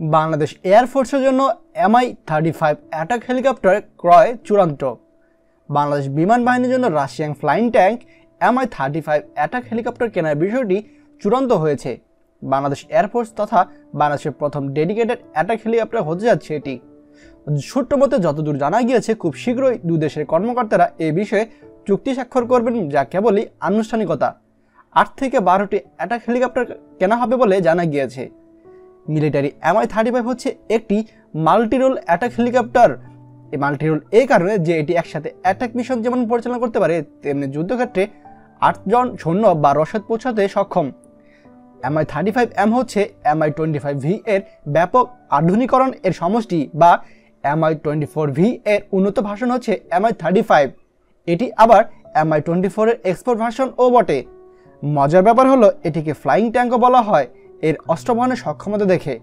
বাংলাদেশ এয়ারফোর্সের জন্য MI thirty five attack helicopter ক্রয় চূড়ান্ত। বাংলাদেশ বিমান বাহিনীর জন্য Russian flying tank MI thirty five attack helicopter কেনার বিষয়টি চূড়ান্ত হয়েছে। বাংলাদেশ এয়ারফোর্স তথা বাংলাদেশের প্রথম ডেডিকেটেড অ্যাটাক হেলিকপ্টার হতে যাচ্ছে এটি। ছোট্ট মতে, যতদূর জানা গিয়েছে, খুব শীঘ্রই দুই দেশের কর্মকর্তারা এ বিষয়ে চুক্তি স্বাক্ষর করবেন যা কেবলই আনুষ্ঠানিকতা। আট থেকে বারোটি অ্যাটাক হেলিকপ্টার কেনা হবে বলে জানা গিয়েছে। মিলিটারি এমআই থার্টি ফাইভ হচ্ছে একটি মাল্টিরোল অ্যাটাক হেলিকপ্টার। এই মাল্টিরোল এই কারণে যে এটি একসাথে অ্যাটাক মিশন যেমন পরিচালনা করতে পারে, তেমনি যুদ্ধক্ষেত্রে আটজন সৈন্য বা রসদ পৌঁছাতে সক্ষম। এমআই থার্টি ফাইভ এম হচ্ছে এমআই টোয়েন্টি ফাইভ ভি এর ব্যাপক আধুনিকরণ এর সমষ্টি বা এমআই টোয়েন্টি ফোর ভি এর উন্নত ভাষণ হচ্ছে এমআই থার্টি ফাইভ। এটি আবার এমআই টোয়েন্টি ফোরের এক্সপোর্ট ভার্সন ও বটে। মজার ব্যাপার হলো, এটিকে ফ্লাইং ট্যাঙ্কও বলা হয়। এর অস্ত্রবহনের সক্ষমতা দেখে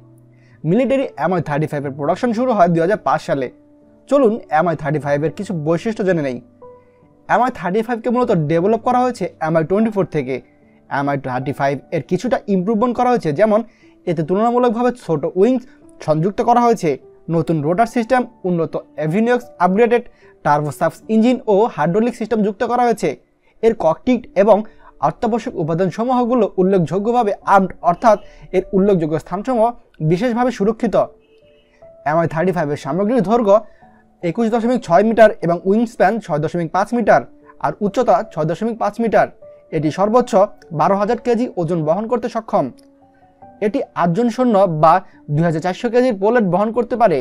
মিলিটারি এমআই থার্টি ফাইভের প্রোডাকশন শুরু হয় দু হাজার পাঁচ সালে। চলুন এমআই থার্টি ফাইভের কিছু বৈশিষ্ট্য জেনে নেই। এমআই থার্টি ফাইভকে মূলত ডেভেলপ করা হয়েছে এমআই টোয়েন্টি ফোর থেকে। এমআই থার্টি ফাইভ এর কিছুটা ইমপ্রুভমেন্ট করা হয়েছে, যেমন এতে তুলনামূলকভাবে ছোট উইংস সংযুক্ত করা হয়েছে, নতুন রোটার সিস্টেম, উন্নত এভিনিয়ক্স আপগ্রেডেড টার্বোসাপস ইঞ্জিন ও হাইড্রোলিক সিস্টেম যুক্ত করা হয়েছে। এর ককটিট এবং অত্যাবশ্যক উপাদানসমূহগুলো উল্লেখযোগ্যভাবে আর্মড অর্থাৎ এর উল্লেখযোগ্য স্থানসমূহ বিশেষভাবে সুরক্ষিত। এমআই থার্টি ফাইভের সামগ্রিক দৈর্ঘ্য একুশ দশমিক ছয় মিটার এবং উইং স্প্যান ছয় দশমিক পাঁচ মিটার আর উচ্চতা ছয় দশমিক পাঁচ মিটার। এটি সর্বোচ্চ বারো হাজার কেজি ওজন বহন করতে সক্ষম। এটি আটজন সৈন্য বা দুই হাজার চারশো কেজির পোলেট বহন করতে পারে।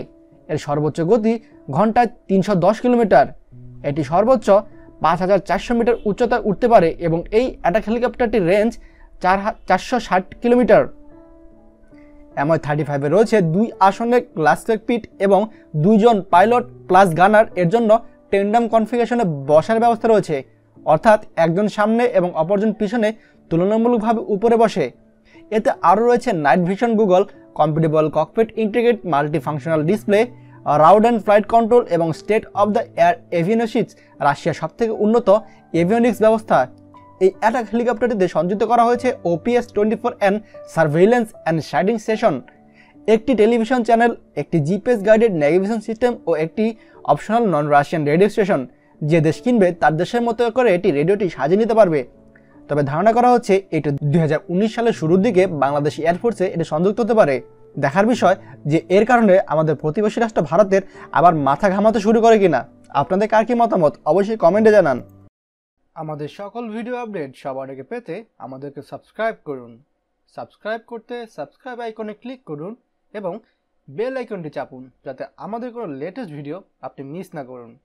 এর সর্বোচ্চ গতি ঘন্টায় তিনশো দশ কিলোমিটার। এটি সর্বোচ্চ পাঁচ হাজার চারশো মিটার উচ্চতায় উঠতে পারে এবং এই অ্যাটাক হেলিকপ্টারটির রেঞ্জ চার চারশো ষাট কিলোমিটার। এমআই থার্টি ফাইভে রয়েছে দুই আসনের গ্লাস পিট এবং দুইজন পাইলট প্লাস গানার এর জন্য টেন্ডাম কনফিগারেশনে বসার ব্যবস্থা রয়েছে। অর্থাৎ একজন সামনে এবং অপরজন পিছনে তুলনামূলকভাবে উপরে বসে। এতে আরও রয়েছে night vision goggle compatible cockpit integrate multi functional display রাউড and flight control এবং state of the air avionics রাশিয়ার সবথেকে উন্নত এভিওনিক্স ব্যবস্থা। এই অ্যাটাক হেলিকপ্টারটিতে সংযুক্ত করা হয়েছে OPS twenty four and surveillance and sighting station একটি টেলিভিশন চ্যানেল, একটি জিপিএস গাইডেড নেভিগেশন সিস্টেম ও একটি optional non Russian radio station যে দেশ কিনবে, তার দেশের মতো করে এটি রেডিওটি সাজিয়ে নিতে পারবে। তবে ধারণা করা হচ্ছে, এটি দু হাজার উনিশ সালের শুরুর দিকে বাংলাদেশ এয়ারফোর্সে এটি সংযুক্ত হতে পারে। দেখার বিষয় যে এর কারণে আমাদের প্রতিবেশী রাষ্ট্র ভারতের আবার মাথা ঘামাতে শুরু করে কিনা। আপনাদের কার কি মতামত? অবশ্যই কমেন্টে জানান। আমাদের সকল ভিডিও আপডেট সবার আগে পেতে আমাদেরকে সাবস্ক্রাইব করুন। সাবস্ক্রাইব করতে সাবস্ক্রাইব আইকনে ক্লিক করুন এবং বেল আইকনটি চাপুন যাতে আমাদের কোনো লেটেস্ট ভিডিও আপনি মিস না করুন।